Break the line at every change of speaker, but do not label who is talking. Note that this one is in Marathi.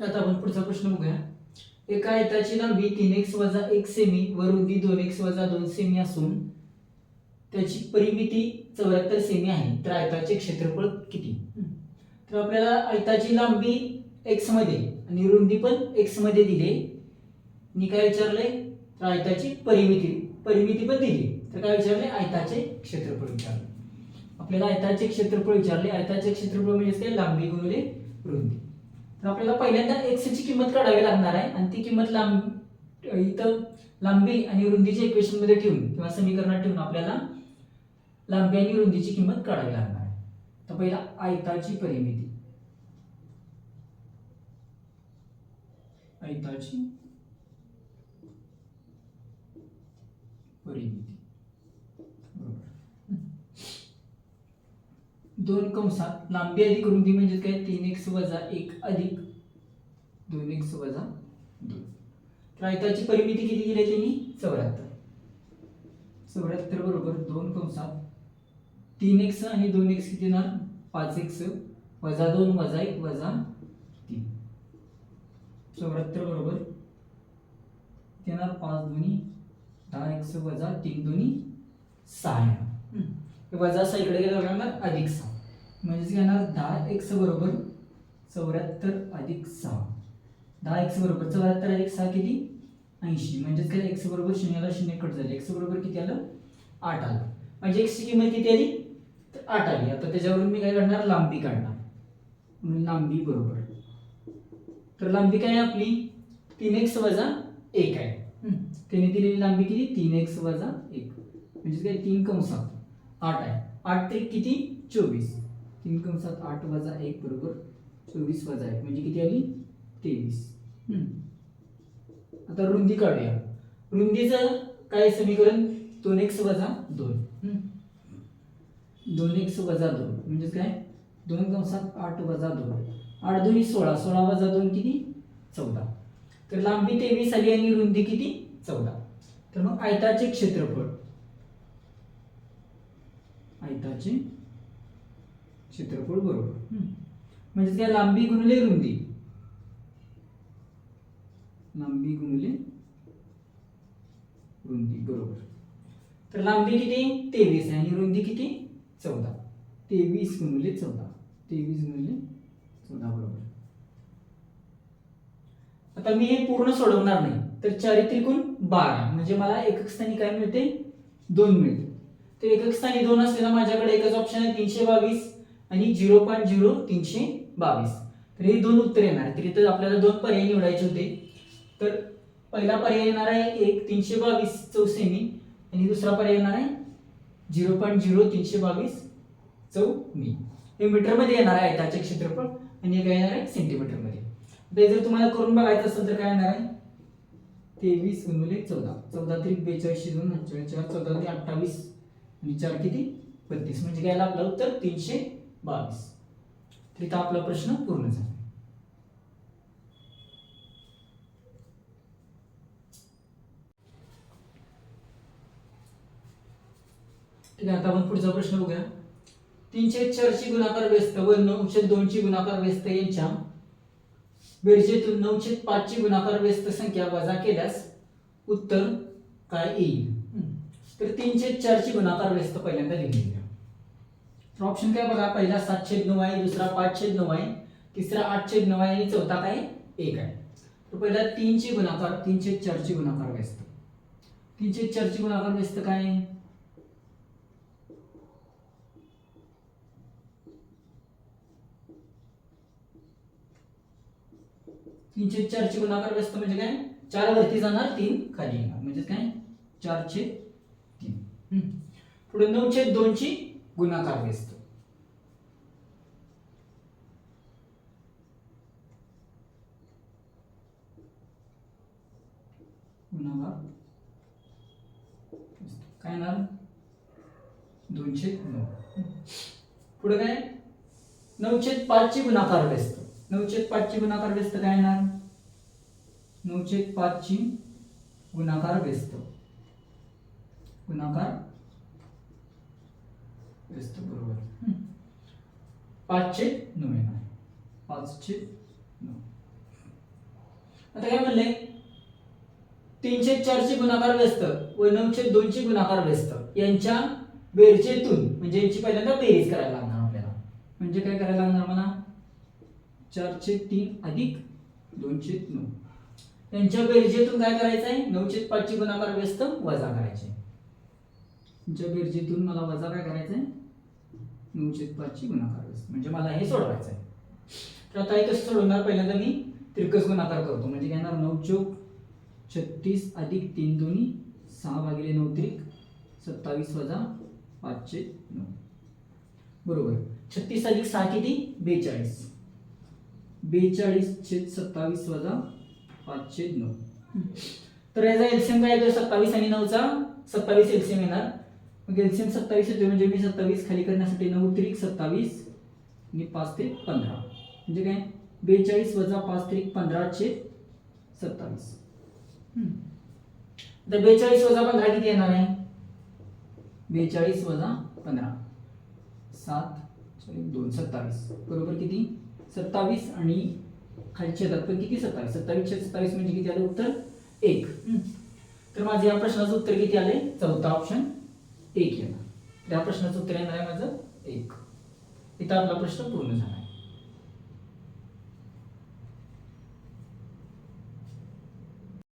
आता आपण पुढचा प्रश्न बघूया. एका आयताची लांबी तीन एक्स वजा एक सेमी व रुंदी दोन एक्स वजा दोन सेमी असून त्याची परिमिती चौऱ्याहत्तर सेमी आहे. तर आयताचे क्षेत्रफळ किती? तर आपल्याला आयताची लांबी एक्समध्ये आणि रुंदी पण एक्समध्ये दिली. आणि काय विचारले तर आयताची परिमिती परिमिती पण दिली. तर काय विचारले आयताचे क्षेत्रफळ विचारले आपल्याला आयताचे क्षेत्रफळ विचारले आयताचे क्षेत्रफळ म्हणजे काय? लांबी गुणिले रुंदी. तर आपल्याला पहिल्यांदा एक्स ची किंमत काढावी लागणार आहे आणि ती किंमत लांब इथं लांबी आणि रुंदीच्या इक्वेशनमध्ये ठेवून किंवा समीकरणात ठेवून आपल्याला लांबी आणि रुंदीची किंमत काढावी लागणार आहे. तर पहिला आयताची परिमिती. आयताची परिमिती बरोबर दोन कंसात लांबी अधिक रुंदी म्हणजे काय? तीन एक्स वजा एक अधिक दोन एक्स वजा दोन. तर आयताची परिमिती किती दिली आहे त्यांनी? चौऱ्याहत्तर. चौऱ्याहत्तर बरोबर दोन कंसात तीन एक्स आणि दोन एक्स किती येणार? पाच एक्स वजा दोन वजा एक वजा तीन. चौऱ्याहत्तर बरोबर येणार? पाच दोन्ही दहा एक्स वजा तीन दोन्ही सहा वजा सहा इकडे येणार अधिक सहा. म्हणजेच येणार दहा एक्स बरोबर चौऱ्याहत्तर अधिक सहा. दहा एक्स बरोबर चौऱ्याहत्तर अधिक सहा किती? ऐंशी. म्हणजेच काय एक्स बरोबर शून्याला शून्य कट झाले. एक्स बरोबर किती आलं? आठ आलं. म्हणजे एक्सची किंमत किती आली? तर आठ आली. आता त्याच्यावरून मी काय काढणार? लांबी काढणार. म्हणून लांबी बरोबर. तर लांबी काय आहे आपली? तीन एक्स वजा एक आहे. त्याने दिलेली लांबी किती? तीन एक्स वजा एक. म्हणजे काय? तीन कंसात आठ आहे. आठ ते किती? चोवीस. तीन कंसात आठ वजा एक बरोबर चोवीस वजा एक. म्हणजे किती आली? तेवीस. आता रुंदी काढूया. रुंदीचं काय समीकरण? दोन एक्स वजा दोन. दोन एक्स वजा दोन. म्हणजे काय? दोन कंसात आठ वजा दोन. आठ दोन्ही सोळा. सोळा वजा दोन किती? चौदा. तर लांबी तेवीस आली आणि रुंदी किती? चौदा. तर मग आयताचे क्षेत्रफळ. आयताचे क्षेत्रफळ बरोबर. म्हणजे काय लांबी गुणले रुंदी. लांबी गुणले रुंदी बरोबर. तर लांबी किती? तेवीस आहे. आणि रुंदी किती? चौदा. तेवीस गुणले चौदा. तेवीस गुणले चौदा बरोबर. आता मी हे पूर्ण सोडवणार नाही. तर चारित्रिकून बारा. म्हणजे मला एकक स्थानी काय मिळते? दोन मिळते. तर एकक स्थानी दोन असलेला माझ्याकडे एकच ऑप्शन आहे तीनशे बावीस. आणि झिरो पॉईंट झिरो तीनशे बावीस. तर हे दोन उत्तर येणार. तर इथं आपल्याला दोन पर्याय निवडायचे होते. तर पहिला पर्याय येणार आहे एक तीनशे बावीस चौसेमी आणि दुसरा पर्याय येणार आहे झिरो पॉईंट झिरो तीनशे बावीस चौमी हे मीटरमध्ये येणार आहे आयताचे क्षेत्रफळ आणि हे काय येणार आहे? सेंटीमीटरमध्ये. ते जर तुम्हाला करून बघायचं असेल तर काय येणार आहे? तेवीस गुणले चौदा. चौदा त्रिक बेचाळीसशे दोन चार चौदा ते अठ्ठावीस. आणि चार किती? बत्तीस. म्हणजे काय आपलं उत्तर तीनशे बावीस तिथं आपला प्रश्न पूर्ण झाला ठीक आहे आता आपण पुढचा प्रश्न बघूया तीनशे चारशे गुणाकार व्यस्त व नऊशे दोनशे गुणाकार व्यस्त यांच्या बेरजेतून नऊशे पाचशे गुणाकार व्यस्त संख्या वजा केल्यास उत्तर काय येईल हम्म. तर तीनशे चारशे गुणाकार व्यस्त पहिल्यांदा लिहिलेली आहे. तर ऑप्शन काय बघा पहिला सातशे नऊ आहे दुसरा पाचशे नऊ आहे तिसरा आठशे नऊ आहे आणि चौथा काय? एक आहे. तर पहिला तीनशे गुणाकार तीनशे चारशे गुणाकार व्यस्त. तीनशे चारशे गुणाकार व्यस्त काय? तीनशे चारशे गुणाकार व्यस्त म्हणजे काय? चार वरती जाणार तीन खाली येणार. म्हणजे काय? चारशे तीन. हम्म. पुढे नऊशे दोनशे गुणाकार दिसतो. गुणाकार काय येणार? दोनशे नऊ. पुढे काय? नऊशे पाचशे गुणाकार व्यस्त नऊशे पाचशे गुणाकार व्यस्त काय येणार? नऊशे पाचशे गुणाकार व्यस्त गुणाकार व्यस्त बरोबर. पाचशे नऊ येणार पाचशे नऊ आता काय म्हणलंय तीनशे चारशे गुणाकार व्यस्त व नऊशे दोनशे गुणाकार व्यस्त यांच्या बेरजेतून म्हणजे यांची पहिल्यांदा बेरीज करायला लागणार आपल्याला. म्हणजे काय करायला लागणार मला चारशे तीन अधिक दोनशे नऊ. यांच्या बेरजेतून काय करायचं आहे नऊशे पाचशे गुणाकार व्यस्त वजा करायचे तुमच्या बेरजेतून मला वजा काय करायचं आहे नऊशे पाचची गुणाकार म्हणजे मला हे सोडवायचं आहे तर आता हे कसं सोडवणार पहिल्यांदा मी त्रिकस गुणाकार करतो. म्हणजे काय येणार? नऊ चौक छत्तीस अधिक तीन दोन्ही सहा भागिले नऊ त्रिक सत्तावीस वजा पाचशे नऊ. बरोबर. छत्तीस अधिक सहा किती? बेचाळीस. बेचाळीस छेद सत्तावीस वजा पाचशे नऊ. तर याचा एलसीएम काय येतो सत्तावीस आणि नऊचा सत्तावीस एलसीएम येणार. मग एलसीएम सत्तावीस येतो म्हणजे मी सत्तावीस खाली करण्यासाठी नऊ त्रिक सत्तावीस आणि पाच ते पंधरा. म्हणजे काय? बेचाळीस वजा पाच त्रिक पंधराचे सत्तावीस. तर बेचाळीस वजा पंधरा किती येणार आहे? बेचाळीस वजा पंधरा. सात सॉरी दोन सत्तावीस. बरोबर किती? सत्तावीस आणि खालचे छेदात पण किती सत्तावीस? सत्तावीसशे सत्तावीस म्हणजे किती आलं? उत्तर एक. तर माझे या प्रश्नाचं उत्तर किती आले चौथा ऑप्शन एक येणार. त्या प्रश्नाचं उत्तर येणार आहे माझं एक. इथं आपला प्रश्न पूर्ण झाला.